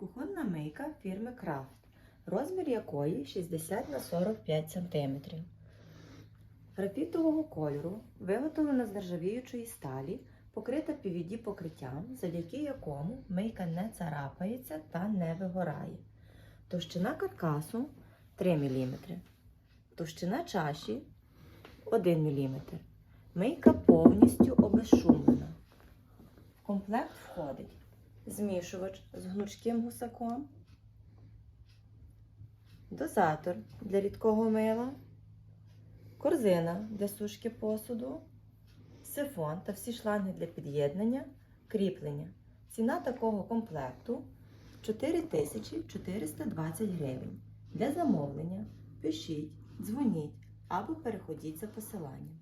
Кухонна мийка фірми Крафт, розмір якої 60 на 45 см. Графітового кольору, виготовлена з нержавіючої сталі, покрита PVD покриттям, завдяки якому мийка не царапається та не вигорає. Товщина каркасу 3 мм. Товщина чаші 1 мм. Мийка повністю обезшумлена. В комплект входить змішувач з гнучким гусаком, дозатор для рідкого мила, корзина для сушки посуду, сифон та всі шланги для під'єднання, кріплення. Ціна такого комплекту 4420 гривень. Для замовлення пишіть, дзвоніть або переходіть за посиланням.